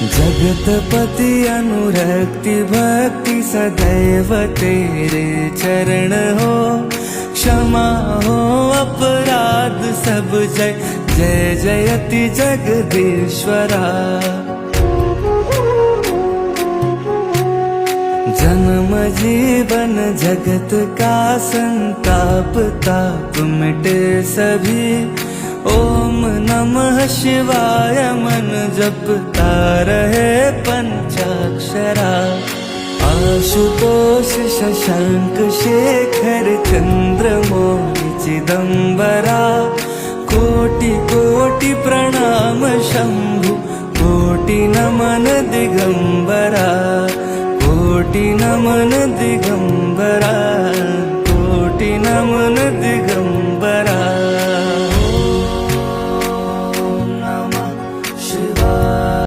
जगतपति अनुरक्ति भक्ति सदैव तेरे चरण हो। क्षमा हो अपराध सब जय। जय जयति जगदीश्वरा। जन्म जीवन जगत का संताप ताप मिटे सभी नमः शिवाय मन जपता रहे पंचाक्षरा। आशुतोष शशांक शेखर मौलि चिदम्बरा कोटि कोटि प्रणाम शम्भु कोटि नमन दिगम्बरा कोटि नमन दिगम्बरा